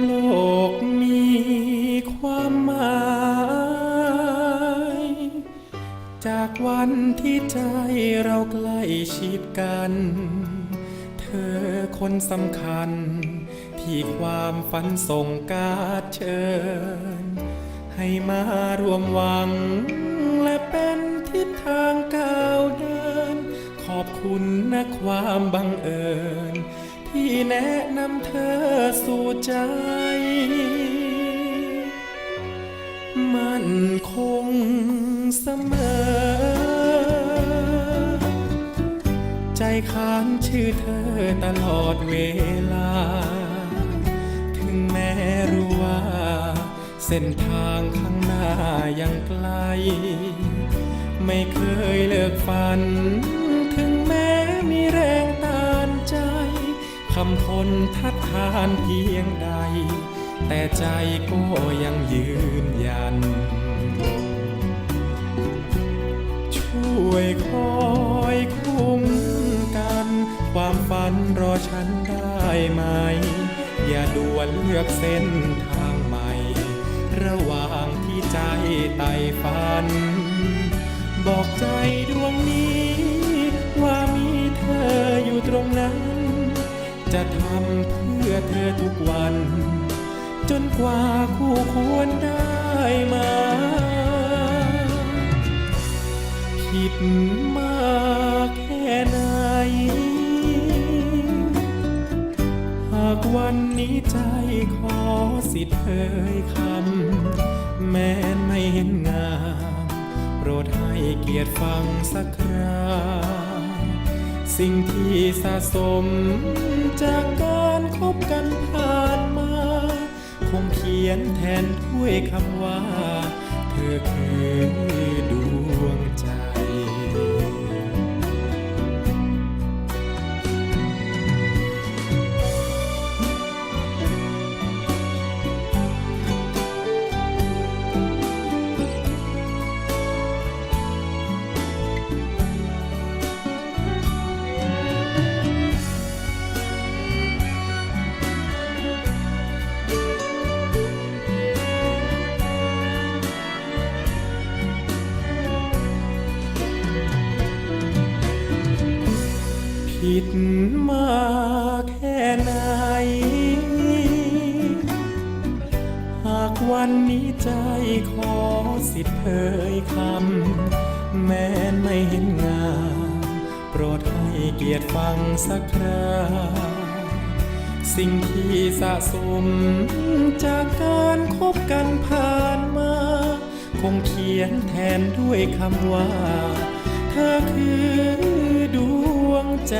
โลกมีความหมาย จากวันที่ใจเราใกล้ชิดกัน เธอคนสำคัญ ที่ความฝันส่งการเชิญ ให้มารวมหวัง และเป็นทิศทางก้าวเดิน ขอบคุณนะความบังเอิญ ที่แนะนำเธอสู่ใจ มันคงเสมอ ใจค้านชื่อเธอตลอดเวลา ถึงแม้รู้ว่า เส้นทางข้างหน้ายังไกล ไม่เคยเลิกฝันถึงแม้ำคนทัดทานเพียงใด แต่ใจก็ยังยืนยัน ช่วยคอยคุ้มกัน ความฝันรอฉันได้ไหม อย่าด่วนเลือกเส้นทางใหม่ ระหว่างที่ใจไต่ฝัน บอกใจดวงนี้ ทุกวัน จนกว่าคู่ควรได้มาผิดมากแค่ไหน หากวันนี้ใจขอสิทธิ์เอ่ยคำ แม้ไม่เห็นงาม โปรดให้เกียรติฟังสักคราสิ่งที่สะสมจากการคบ ขียนแทนถ้วยคำว่า เธอคือ ผิดมาแค่ไหน หากวันนี้ใจขอสิทธิ์เผยคำ แม้นไม่เห็นงาม โปรดให้เกียรติฟังสักคราสิ่งที่สะสมจากการคบกันผ่านมา คงเขียนแทนด้วยคำว่า เธอคือดวง ใจ